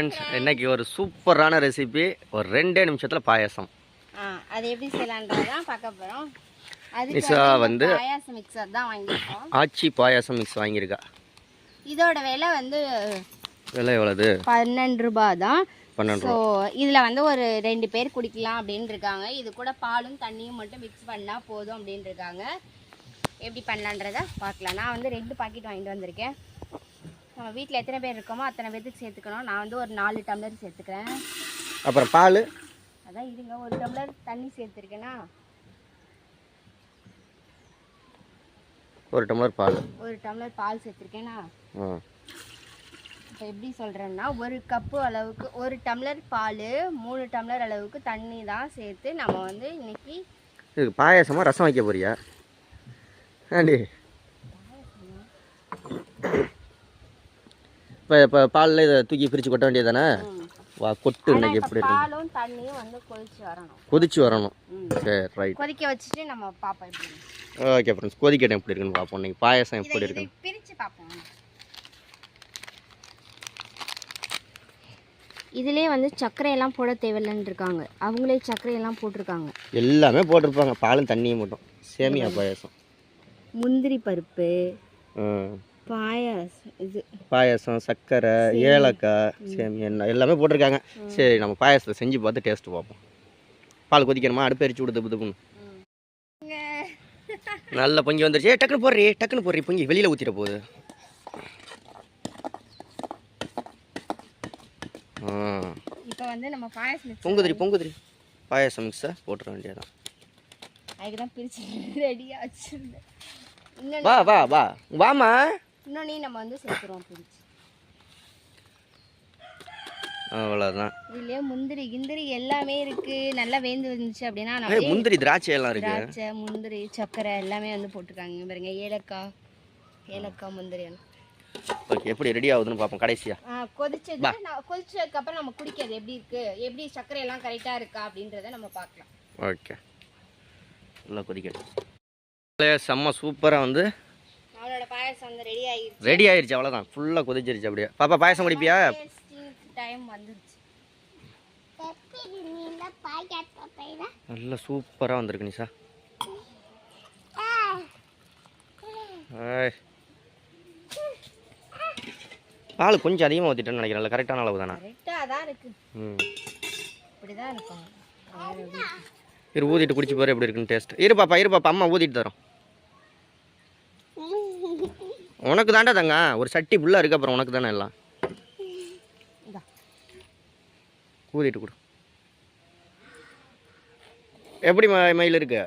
Friends இன்னைக்கு ஒரு சூப்பரான ரெசிபி ஒரு ரெண்டே நிமிஷத்தில் பாயாசம். ஆ அது எப்படி செய்யலான்றதான் பார்க்க போகிறோம் நிஷா வந்து வந்து- பாயாசம் மிக்சர் தான் வாங்கியிருக்கோம். ஆச்சி பாயாசம் மிக்ஸ் வாங்கியிருக்கா. இதோட விலை வந்து விலை எவ்வளவு? பன்னெண்டு ரூபாய் தான். பன்னெண்டு ஸோ இதில் வந்து ஒரு ரெண்டு பேர் குடிக்கலாம் அப்படின்னு இருக்காங்க. இது கூட பாலும் தண்ணியும் மட்டும் மிக்ஸ் பண்ணால் போதும் அப்படின்னு இருக்காங்க. எப்படி பண்ணலான்றத பார்க்கலாம். நான் வந்து ரெண்டு பாக்கெட் வாங்கிட்டு வந்திருக்கேன். நம்ம வீட்டில் எத்தனை பேர் இருக்கோமோ அத்தனை பேர்த்துக்கு சேர்த்துக்கணும். நான் வந்து ஒரு நாலு டம்ளர் சேர்த்துக்கிறேன். அப்புறம் பால்? அதான் இருங்க ஒரு டம்ளர் தண்ணி சேர்த்துருக்கேன்னா ஒரு டம்ளர் பால். ஒரு டம்ளர் பால் சேர்த்துருக்கேனா? ஆ. இப்போ எப்படி சொல்கிறேன்னா ஒரு கப்பு அளவுக்கு ஒரு டம்ளர் பால் மூணு டம்ளர் அளவுக்கு தண்ணி தான் சேர்த்து நம்ம வந்து இன்னைக்கு இதுக்கு பாயாசமா ரசம் வைக்க போறியா? ஆண்டி. இப்போ இப்போ பாலில் இதை தூக்கி பிரித்து கொட்ட வேண்டியது தானே வா கொட்டு இன்னைக்கு எப்படி பாலும் தண்ணியும் வந்து கொதிச்சு வரணும். கொதிச்சு வரணும். சரி ரைட். கொதிக்க வச்சுட்டு நம்ம பார்ப்போம் எப்படி ஓகே ஃப்ரெண்ட்ஸ் கொதிக்கட்டும் எப்படி இருக்குன்னு பார்ப்போம் இன்னைக்கு பாயாசம் எப்படி இருக்குன்னு. பிரித்து பார்ப்போம் இதிலே வந்து சர்க்கரையெல்லாம் போட தேவையில்லைன்னு இருக்காங்க. அவங்களே சர்க்கரையெல்லாம் போட்டிருக்காங்க. எல்லாமே போட்டிருப்பாங்க. பாலும் தண்ணியும் மட்டும். சேமியா பாயாசம். முந்திரி பருப்பு. பாயாசம் இது. பாயாசம் சர்க்கரை ஏலக்காய் சேமியா எண்ணெய் எல்லாமே போட்டிருக்காங்க. சரி நம்ம பாயாசத்தை செஞ்சு பார்த்து டேஸ்ட் பார்ப்போம். பால் கொதிக்கணுமா? அடுப்பு எரிச்சு விடுது புதுப்புன்னு நல்ல பொங்கி வந்துருச்சு. ஏய், டக்குன்னு போடுறி டக்குன்னு போடுறி பொங்கி. வெளியில் ஊற்றிட போகுது. இப்போ வந்து நம்ம பாயாசம் பொங்குதிரி பொங்குதிரி பாயாசம் மிக்ஸை போட்டுற வேண்டியதான் அதுக்கு தான் பிரித்து ரெடியாக வச்சுருந்தேன். வா வா வா. வாமா இன்னொன்னையும் நம்ம வந்து சேர்த்துருவோம் பிரித்து அவ்வளோதான் இதுலயே முந்திரி கிந்திரி எல்லாமே இருக்கு. நல்லா வேந்து வந்துச்சு அப்படின்னா நம்ம முந்திரி திராட்சை எல்லாம் இருக்கு. திராட்சை முந்திரி சர்க்கரை எல்லாமே வந்து போட்டிருக்காங்க. பாருங்க ஏலக்காய் ஏலக்காய் முந்திரி எல்லாம். ஓகே எப்படி ரெடி ஆகுதுன்னு பார்ப்போம் கடைசியா. கொதிச்சது நான் கொதிச்சதுக்கு அப்புறம் நம்ம குடிக்கிறது எப்படி இருக்கு? எப்படி சர்க்கரை எல்லாம் கரெக்டா இருக்கா அப்படின்றத நம்ம பார்க்கலாம். ஓகே நல்லா கொதிக்கணும் செம்ம சூப்பராக வந்து பாயாசம் வந்து ரெடி ஆகிடுச்சு ரெடி ஆயிருச்சு அவ்வளோதான் ஃபுல்லாக கொதிச்சிருச்சு அப்படியே. பாப்பா பாயசம் குடிப்பியா டைம் வந்துருச்சு. நல்லா சூப்பராக வந்திருக்கு நிஷா. பால் கொஞ்சம் அதிகமாக ஊற்றிட்டேன்னு நினைக்கிறேன் கரெக்டான அளவு தானே? கரெக்டாக தான் இருக்கு. ம்? இரு ஊற்றிட்டு குடிச்சு பாரு எப்படி இருக்குன்னு டேஸ்ட் இரு பாப்பா இரு பாப்பா அம்மா ஊற்றிட்டு தரோம். உனக்கு தாண்டா தங்க. ஒரு சட்டி ஃபுல்லாக இருக்கு அப்புறம் உனக்கு தானே எல்லாம். ஊதிட்டு கொடு. எப்படி மயில் இருக்கு?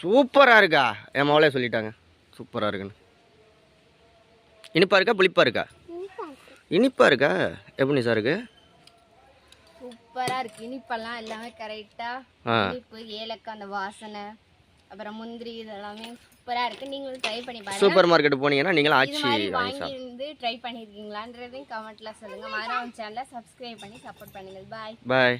சூப்பராக இருக்கா. என் மவளே சொல்லிட்டாங்க. சூப்பராக இருக்குன்னு. இனிப்பா இருக்கா புளிப்பா இருக்கா? இனிப்பா இருக்கா. எப்படி சார் இருக்கு சூப்பரா இருக்கு. இனிப்பெல்லாம் எல்லாமே கரெக்டா ஆ. இனிப்பு ஏலக்காய் அந்த வாசனை அப்புறம் முந்திரி இதெல்லாமே சூப்பரா இருக்கு. நீங்களும் ட்ரை பண்ணி பாருங்க. சூப்பர் மார்க்கெட் போனீங்கன்னா நீங்களும் ஆச்சி வாங்கி இருந்து ட்ரை பண்ணிருக்கீங்களான்றதையும் கமெண்ட்ல சொல்லுங்க. மறக்காம சேனலை சப்ஸ்கிரைப் பண்ணி சப்போர்ட் பண்ணுங்க பாய் பாய்